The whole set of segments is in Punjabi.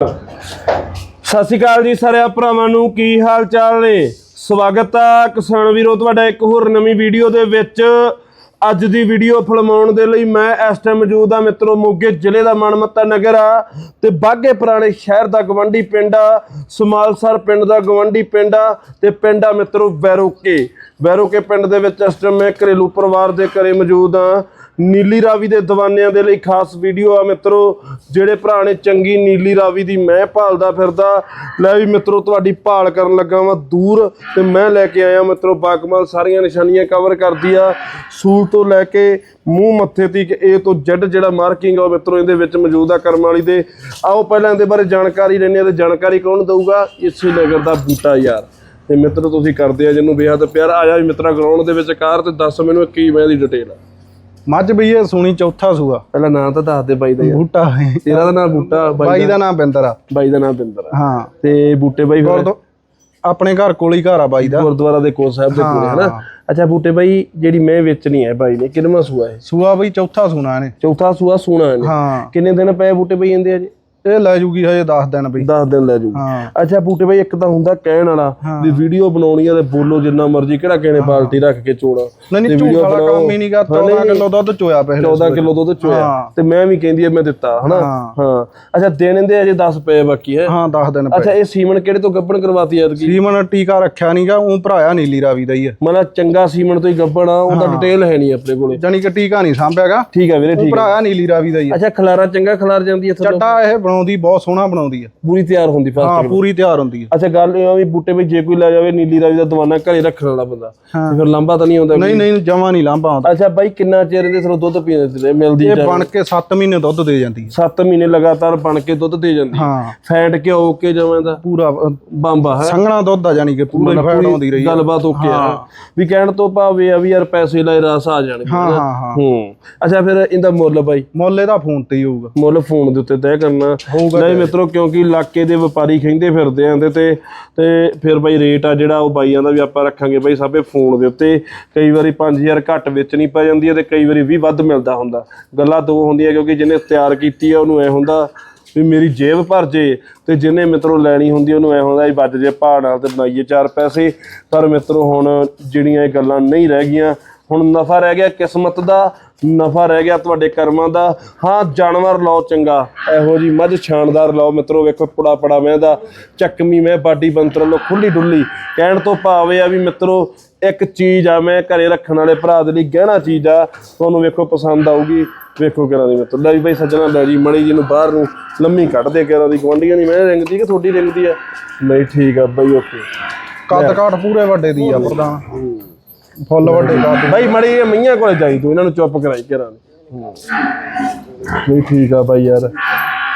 ਸਤਿ ਸ਼੍ਰੀ ਅਕਾਲ ਜੀ ਸਾਰਿਆਂ ਭਰਾਵਾਂ ਨੂੰ, ਕੀ ਹਾਲ ਚਾਲ ਨੇ? ਸਵਾਗਤ ਆ ਕਿਸਾਨ ਵੀਰੋ, ਤੁਹਾਡਾ ਇੱਕ ਹੋਰ ਨਵੀਂ ਵੀਡੀਓ ਦੇ ਵਿੱਚ। ਅੱਜ ਦੀ ਵੀਡੀਓ ਫਿਲਮਾਉਣ ਦੇ ਲਈ ਮੈਂ ਇਸ ਟਾਈਮ ਮੌਜੂਦ ਆ ਮਿੱਤਰੋ, ਮੋਗੇ ਜ਼ਿਲ੍ਹੇ ਦਾ ਮਨਮੱਤਾ ਨਗਰ ਆ ਤੇ ਬਾਗੇ ਪੁਰਾਣੇ ਸ਼ਹਿਰ ਦਾ ਗਵੰਡੀ ਪਿੰਡ ਆ, ਸਮਾਲਸਰ ਪਿੰਡ ਦਾ ਗਵੰਡੀ ਪਿੰਡ ਆ ਤੇ ਪਿੰਡ ਆ ਮਿੱਤਰੋ ਵੈਰੋਕੇ। ਵੈਰੋਕੇ ਪਿੰਡ ਦੇ ਵਿੱਚ ਇਸ ਟਾਈਮ ਮੈਂ ਘਰੇਲੂ ਪਰਿਵਾਰ ਦੇ ਘਰੇ ਮੌਜੂਦ ਆ। ਨੀਲੀ ਰਾਵੀ ਦੇ ਦੀਵਾਨਿਆਂ ਦੇ ਲਈ ਖਾਸ ਵੀਡੀਓ ਆ ਮਿੱਤਰੋ, ਜਿਹੜੇ ਭਰਾ ਨੇ ਚੰਗੀ ਨੀਲੀ ਰਾਵੀ ਦੀ ਮੈਂ ਭਾਲਦਾ ਫਿਰਦਾ। ਲੈ ਵੀ ਮਿੱਤਰੋ, ਤੁਹਾਡੀ ਭਾਲ ਕਰਨ ਲੱਗਾ ਵਾਂ ਦੂਰ ਤੇ ਮੈਂ ਲੈ ਕੇ ਆਇਆ ਮਿੱਤਰੋ ਬਾਗਮਾਲ ਸਾਰੀਆਂ ਨਿਸ਼ਾਨੀਆਂ ਕਵਰ ਕਰਦੀ ਆ। ਸੂਲ ਤੋਂ ਲੈ ਕੇ ਮੂੰਹ ਮੱਥੇ ਤੀਕ ਏ ਤੋਂ ਜ਼ੈਡ ਜਿਹੜਾ ਮਾਰਕਿੰਗ ਆ ਉਹ ਮਿੱਤਰੋ ਇਹਦੇ ਵਿੱਚ ਮੌਜੂਦ ਆ ਕਰਮ ਵਾਲੀ ਦੇ। ਆਓ ਪਹਿਲਾਂ ਇਹਦੇ ਬਾਰੇ ਜਾਣਕਾਰੀ ਲੈਣੇ ਆ ਤੇ ਜਾਣਕਾਰੀ ਕੌਣ ਦਊਗਾ? ਇਸੇ ਨਗਰ ਦਾ ਬੂਟਾ ਯਾਰ। ਤੇ ਮਿੱਤਰੋ, ਤੁਸੀਂ ਕਰਦੇ ਆ ਜਿਹਨੂੰ ਬੇਹੱਦ ਪਿਆਰ। ਆਇਆ ਵੀ ਮਿੱਤਰਾ ਗਰਾਊਂਡ ਦੇ ਵਿੱਚ ਕਾਰ ਤੇ ਦੱਸ ਮੈਨੂੰ ਕੀ ਮੈਂ ਦੀ ਡਿਟੇਲ ਆ। ਮੱਝ ਬਈ ਇਹ ਸੋਣੀ ਚੌਥਾ ਸੂਆ। ਪਹਿਲਾਂ ਨਾਂ ਤਾਂ ਦੱਸ ਦੇ ਬਾਈ ਦਾ ਯਾਰ। ਬੂਟਾ ਤੇਰਾ ਦਾ ਨਾਮ ਬੂਟਾ ਬਾਈ ਦਾ ਨਾਮ ਬਿੰਦਰ ਆ। ਬਾਈ ਦਾ ਨਾਮ ਬਿੰਦਰ ਆ। ਹਾਂ। ਤੇ ਬੂਟੇ ਬਾਈ ਫਿਰ ਆਪਣੇ ਘਰ ਕੋਲ ਹੀ ਘਰ ਆ ਬਾਈ ਦਾ। ਗੁਰਦੁਆਰਾ ਦੇ ਕੋਲ ਸਾਹਿਬ ਦੇ ਕੋਲ ਹਨਾ? ਅੱਛਾ ਬੂਟੇ ਬਾਈ ਜਿਹੜੀ ਮੈਂ ਵੇਚਣੀ ਹੈ ਬਾਈ ਨੇ ਕਿੰਨਵਾਂ ਸੂਆ ਹੈ ਸੂਆ ਬਈ ਚੌਥਾ ਸੂਣਾ ਇਹਨੇ। ਚੌਥਾ ਸੂਆ ਹੈ ਹਾਂ। ਕਿੰਨੇ ਦਿਨ ਪਏ ਬੂਟੇ ਬਾਈ ਜਾਂਦੇ ਆ ਜੀ ਇਹ ਲੈ ਜੂਗੀ ਹਜੇ 10 ਦਿਨ ਬਈ। 10 ਦਿਨ ਲੈ ਜੂ ਹਾਂ। ਅੱਛਾ ਬੂਟੇ ਬਾਈ ਇੱਕ ਤਾਂ ਹੁੰਦਾ ਕਹਿਣ ਵਾਲਾ ਵੀ ਵੀਡੀਓ ਬਣਾਉਣੀ ਆ ਤੇ ਬੋਲੋ ਜਿੰਨਾ ਮਰਜ਼ੀ ਕਿਹੜਾ ਨੇ ਬਾਲਟੀ ਰੱਖ ਕੇ ਚੋਣਾ। ਨਹੀਂ ਨਹੀਂ ਝੂਠ ਵਾਲਾ ਕੰਮ ਹੀ ਨਹੀਂ ਕਰਦਾ 14 ਕਿਲੋ ਦੁੱਧ ਚੋਇਆ ਪਹਿਲੇ 14 ਕਿਲੋ ਦੁੱਧ ਚੋਇਆ। ਹਾਂ। ਤੇ ਮੈਂ ਵੀ ਕਹਿੰਦੀ ਆ ਮੈਂ ਦਿੱਤਾ ਹਨਾ? ਹਾਂ। ਹਾਂ। ਅੱਛਾ ਦਿਨ ਦੇ ਅਜੇ 10 ਪਏ ਬਾਕੀ ਹੈ? ਹਾਂ 10 ਦਿਨ ਅੱਛਾ ਇਹ ਸੀਮਨ ਕਿਹੜੇ ਤੋਂ ਗੱਬਣ ਕਰਵਾਤੀ ਐਤਕੀ? ਸੀਮਨ ਟੀਕਾ ਰੱਖਿਆ ਨਹੀਂਗਾ ਉਹ ਭਰਾਇਆ ਨੀਲੀ ਰਾਵੀ ਦਾ ਹੀ ਆ ਮਨਾ ਚੰਗਾ ਸੀਮਨ ਤੋਂ ਹੀ ਗੱਬਣ ਆ ਉਹਦਾ ਡਿਟੇਲ ਹੈ ਨਹੀਂ ਆਪਣੇ ਕੋਲੇ। ਜਾਨੀ ਕਿ ਟੀਕਾ ਨਹੀਂ ਸਾਂਭਿਆਗਾ ਠੀਕ ਆ ਵੀਰੇ ਠੀਕ ਆ ਭਰਾਇਆ ਨੀਲੀ ਰਾਵੀ ਦਾ ਹੀ ਆ ਅੱਛਾ ਖਲਾਰਾ ਚੰਗਾ ਖਲਾਰ ਜਾਂਦੀ ਹੈ ਥੋੜਾ ਚੱਟਾ ਇਹ ਬਣਾਉਂਦੀ ਬਹੁਤ ਸੋਹਣਾ ਬਣਾਉਂਦੀ ਆ। ਪੂਰੀ ਤਿਆਰ ਹੁੰਦੀ ਹਾਂ ਫਸਟ ਪੂਰੀ ਤਿਆਰ ਹੁੰਦੀ ਆ। ਅੱਛਾ ਗੱਲ ਇਹ ਆ ਵੀ ਬੂਟੇ ਵਿੱਚ ਜੇ ਕੋਈ ਲੈ ਜਾਵੇ ਨੀਲੀ ਰਾਵੀ ਦਾ ਦਵਾਨਾ ਘਰੇ ਰੱਖਣ ਵਾਲਾ ਬੰਦਾ ਹਾਂ। ਤੇ ਫਿਰ ਲੰਬਾ ਤਾਂ ਨਹੀਂ ਆਉਂਦਾ ਨਹੀਂ ਨਹੀਂ ਜਮਾ ਨਹੀਂ ਲਾਂਭਾ ਆਉਂਦਾ। ਅੱਛਾ ਬਾਈ ਕਿੰਨਾ ਚਿਰ ਇਹਦੇ ਸਿਰੋਂ ਦੁੱਧ ਪੀਂਦੇ ਮਿਲਦੀ ਇਹ ਬਣ ਕੇ 7 ਮਹੀਨੇ ਦੁੱਧ ਦੇ ਜਾਂਦੀ ਆ। 7 ਮਹੀਨੇ ਲਗਾਤਾਰ ਬਣ ਕੇ ਦੁੱਧ ਦੇ ਜਾਂਦੀ ਹਾਂ। ਫੈਟ ਕੇ ਜਮਾਂ ਦਾ? ਪੂਰਾ ਬੰਬਾ ਹੈ? ਸੰਘਣਾ ਦੁੱਧ ਆ ਜਾਨੀ ਕਿ ਪੂਰੀ ਫੈਟ ਆਉਂਦੀ ਰਹੀ। ਗੱਲਬਾਤ ਓਕੇ ਆ। ਵੀ ਕਹਿਣ ਤੋਂ ਭਾਵੇਂ ਆ ਵੀ ਯਾਰ ਪੈਸੇ ਲਾਏ ਰਸ ਆ ਜਾਣਗੇ ਹਾਂ ਹਾਂ ਹਾਂ। ਹੂੰ। ਅੱਛਾ ਫਿਰ ਇਹਦਾ ਮੁੱਲ ਬਾਈ? ਮੁੱਲ ਇਹਦਾ ਫੋਨ ਤੇ ਹੀ ਹੋਊਗਾ। ਮੁੱਲ ਫੋਨ ਦੇ ਉੱਤੇ ਤੈਅ ਕਰਨਾ। ਹੋਊਗਾ ਨਹੀਂ ਮਿੱਤਰੋ ਕਿਉਂਕਿ ਇਲਾਕੇ ਦੇ ਵਪਾਰੀ ਕਹਿੰਦੇ ਫਿਰਦੇ ਆਂਦੇ ਤੇ ਤੇ ਫਿਰ ਬਾਈ ਰੇਟ ਆ ਜਿਹੜਾ ਉਹ ਬਾਈਆਂ ਦਾ ਵੀ ਆਪਾਂ ਰੱਖਾਂਗੇ ਬਾਈ ਸਾਬੇ ਫੋਨ ਦੇ ਉੱਤੇ। ਕਈ ਵਾਰੀ 5000 ਘੱਟ ਵੇਚਣੀ ਪੈ ਜਾਂਦੀ ਹੈ ਤੇ ਕਈ ਵਾਰੀ 20 ਵੱਧ ਮਿਲਦਾ ਹੁੰਦਾ। ਗੱਲਾਂ ਦੋ ਹੁੰਦੀਆਂ ਕਿਉਂਕਿ ਜਿਹਨੇ ਤਿਆਰ ਕੀਤੀ ਆ ਉਹਨੂੰ ਐ ਹੁੰਦਾ ਵੀ ਮੇਰੀ ਜੇਬ ਭਰ ਜੇ ਤੇ ਜਿਹਨੇ ਮਿੱਤਰੋ ਲੈਣੀ ਹੁੰਦੀ ਉਹਨੂੰ ਐ ਹੁੰਦਾ ਵੀ ਵੱਜ ਜੇ ਭਾਅ ਨਾਲ ਤੇ ਬਣਾਈਏ ਚਾਰ ਪੈਸੇ। ਪਰ ਮਿੱਤਰੋ ਹੁਣ ਜਿਹੜੀਆਂ ਇਹ ਗੱਲਾਂ ਨਹੀਂ ਰਹਿ ਗਈਆਂ ਹੁਣ ਨਫਾ ਰਹਿ ਗਿਆ ਕਿਸਮਤ ਦਾ ਨਫਾ ਰਹਿ ਗਿਆ ਤੁਹਾਡੇ ਕਰਮਾਂ ਦਾ। ਹਾਂ ਜਾਨਵਰ ਲਾਓ ਚੰਗਾ। ਇਹੋ ਜੀ ਮੱਝ ਸ਼ਾਨਦਾਰ ਲਾਓ ਮਿੱਤਰੋ ਵੇਖੋ ਪੁੜਾ ਪੜਾ ਮੈਂ ਦਾ ਚੱਕਮੀ ਮੈਂ ਬਾਡੀ ਬੰਤਰ ਲੋ ਖੁੱਲੀ ਡੁੱਲੀ। ਕਹਿਣ ਤੋਂ ਭਾਵੇਂ ਆ ਵੀ ਮਿੱਤਰੋ ਇੱਕ ਚੀਜ਼ ਆ ਮੈਂ ਘਰੇ ਰੱਖਣ ਵਾਲੇ ਭਰਾ ਦੇ ਲਈ ਗਹਿਣਾ ਚੀਜ਼ ਆ ਤੁਹਾਨੂੰ ਵੇਖੋ ਪਸੰਦ ਆਊਗੀ। ਵੇਖੋ ਕਿਹੜਾ ਦੀ ਮਿੱਤਰ। ਲੈ ਵੀ ਭਾਈ ਸੱਜਣਾ ਲੈ ਜੀ ਮਣੀ ਜੀ ਨੂੰ ਬਾਹਰ ਨੂੰ ਲੰਮੀ ਕੱਢ ਦੇ ਕਿਹੜਾ ਦੀ ਗਵੰਡੀਆਂ ਦੀ ਮੈਂ ਰਿੰਗਦੀ ਕਿ ਤੁਹਾਡੀ ਰਿੰਗਦੀ ਆ? ਨਹੀਂ ਠੀਕ ਆ ਬਾਈ ਓਕੇ। ਕੱਦ ਕਾਠ ਪੂਰੇ ਵੱਡੇ ਦੀ ਆ ਪ੍ਰਧਾਨ। ਫੁੱਲ ਵੱਡੇ ਕੱਦ ਬਾਈ ਮੜੀ ਇਹ ਮਈਆਂ ਕੋਲੇ ਜਾਈ ਤੂੰ ਇਹਨਾਂ ਨੂੰ ਚੁੱਪ ਕਰਾਈ ਘਰਾਂ ਨਹੀਂ ਠੀਕ ਆ ਬਾਈ ਯਾਰ।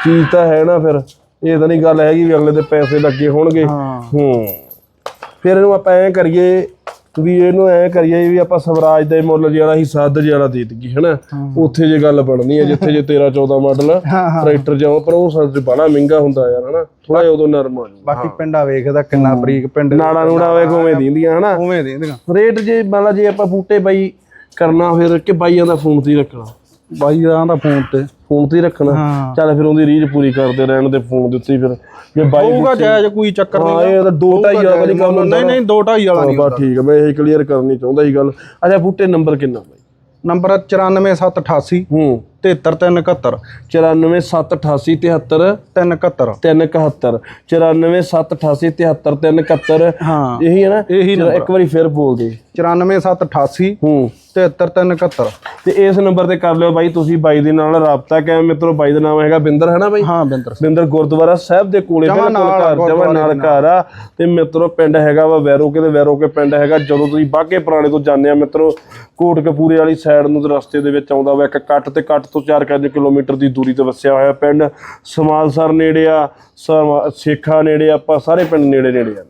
ਚੀਜ਼ ਤਾਂ ਹੈ ਨਾ ਫਿਰ। ਇਹ ਤਾਂ ਨਹੀਂ ਗੱਲ ਹੈਗੀ ਵੀ ਅਗਲੇ ਦੇ ਪੈਸੇ ਲੱਗੇ ਹੋਣਗੇ। ਹੂੰ। ਫਿਰ ਇਹਨੂੰ ਆਪਾਂ ਐਂ ਕਰੀਏ ਵੀ ਇਹਨੂੰ ਐਂ ਕਰੀਏ ਵੀ ਆਪਾਂ ਸਵਰਾਜ ਦੇ ਮੁੱਲ ਜਿਹੜਾ ਹੀ ਸੱਦ ਜਿਹੜਾ ਦੇ ਦਈਏ ਹਨਾ? ਉੱਥੇ ਜੇ ਗੱਲ ਬਣਨੀ ਹੈ ਜਿੱਥੇ ਜੇ 13 14 ਮਾਡਲ ਟਰੈਕਟਰ ਜਾਓ ਪਰ ਉਹ ਸੱਚ ਬੜਾ ਮਹਿੰਗਾ ਹੁੰਦਾ ਯਾਰ ਹਨਾ? ਥੋੜਾ ਜਿਹਾ ਉਦੋਂ ਨਰਮ ਹੋ ਜਾਊ। ਬਾਕੀ ਪਿੰਡਾਂ ਵੇਖਦਾ ਕਿੰਨਾ ਬਰੀਕ ਪਿੰਡ ਨਾੜਾ ਨੂੜਾ ਵੇ ਘੁੰਮੇ ਦਿੰਦੀਆਂ ਹਨਾ? ਉਵੇਂ ਦੇਂਦੀਆਂ। ਰੇਟ ਜੇ ਮੰਨ ਲਾ ਜੇ ਆਪਾਂ ਬੂਟੇ ਬਾਈ ਕਰਨਾ ਫਿਰ ਕਿ ਬਾਈਆਂ ਦਾ ਫੋਨ ਤੇ ਰੱਖਣਾ। ਬਾਈ ਦਾ ਦਾ ਫੋਨ ਤੇ। ਫੋਨ ਤੇ ਹੀ ਰੱਖਣਾ। ਹਾਂ। ਚੱਲ ਫਿਰ ਉਹਦੀ ਰੀਝ ਪੂਰੀ ਕਰਦੇ ਰਹਿਣ ਦੇ ਫੋਨ ਦੇ ਉੱਤੇ ਹੀ ਫਿਰ। ਜੇ ਬਾਈ ਹੋਊਗਾ ਜਾਇਜ਼ ਕੋਈ ਚੱਕਰ ਹਾਂ ਨਹੀਂ ਇਹ ਤਾਂ ਦੋ ਢਾਈ ਵਾਲਾ ਵਾਲੀ ਗੱਲ ਨਹੀਂ ਨਹੀਂ 2 2.5 ਵਾਲਾ ਨਹੀਂ ਬਸ ਠੀਕ ਹੈ ਮੈਂ ਇਹ ਕਲੀਅਰ ਕਰਨੀ ਚਾਹੁੰਦਾ ਸੀ ਗੱਲ। ਅੱਛਾ ਬੂਟੇ ਨੰਬਰ ਕਿੰਨਾ ਬਾਈ? ਨੰਬਰ 94788 ਹੂੰ। 73371 94788 371 371 94788 ਹਾਂ। ਇਹੀ ਹੈ ਨਾ? ਇਹੀ ਚਲੋ ਇੱਕ ਵਾਰੀ ਫਿਰ ਬੋਲ ਦੇ। 94788 ਹੂੰ। 73371 ਤੇ ਇਸ ਨੰਬਰ ਤੇ ਕਰ ਲਿਓ ਬਾਈ ਤੁਸੀਂ ਬਾਈ ਦੇ ਨਾਲ ਰਾਬਤਾ ਕਾਇਮ। ਮਿੱਤਰੋ ਬਾਈ ਦਾ ਨਾਮ ਹੈਗਾ ਬਿੰਦਰ ਹੈ ਨਾ ਬਾਈ? ਹਾਂ ਬਿੰਦਰ। ਬਿੰਦਰ ਗੁਰਦੁਆਰਾ ਸਾਹਿਬ ਦੇ ਕੋਲੇ ਬਿਲਕੁਲ ਘਰ ਜਮਾ ਨਾਲ ਘਰ ਆ। ਤੇ ਮਿੱਤਰੋ ਪਿੰਡ ਹੈਗਾ ਵਾ ਵੈਰੋਕੇ ਤੇ ਵੈਰੋਕੇ ਪਿੰਡ ਹੈਗਾ। ਜਦੋਂ ਤੁਸੀਂ ਬਾਗੇ ਪੁਰਾਣੇ ਤੋਂ ਜਾਂਦੇ ਆ ਮਿੱਤਰੋ ਕੋਟਕਪੂਰੇ ਵਾਲੀ ਸਾਈਡ ਨੂੰ ਤੇ ਰਸਤੇ ਦੇ ਵਿੱਚ ਆਉਂਦਾ ਵਾ ਇੱਕ ਕੱਟ ਤੇ ਕੱਟ ਤੋਂ 4-5 ਕਿਲੋਮੀਟਰ ਦੀ ਦੂਰੀ ਤੇ ਵਸਿਆ ਹੋਇਆ ਪਿੰਡ। ਸਮਾਲਸਰ ਨੇੜੇ ਆ ਸੇਖਾ ਨੇੜੇ ਆ, ਆਪਾਂ ਸਾਰੇ ਪਿੰਡ ਨੇੜੇ ਨੇੜੇ ਆ।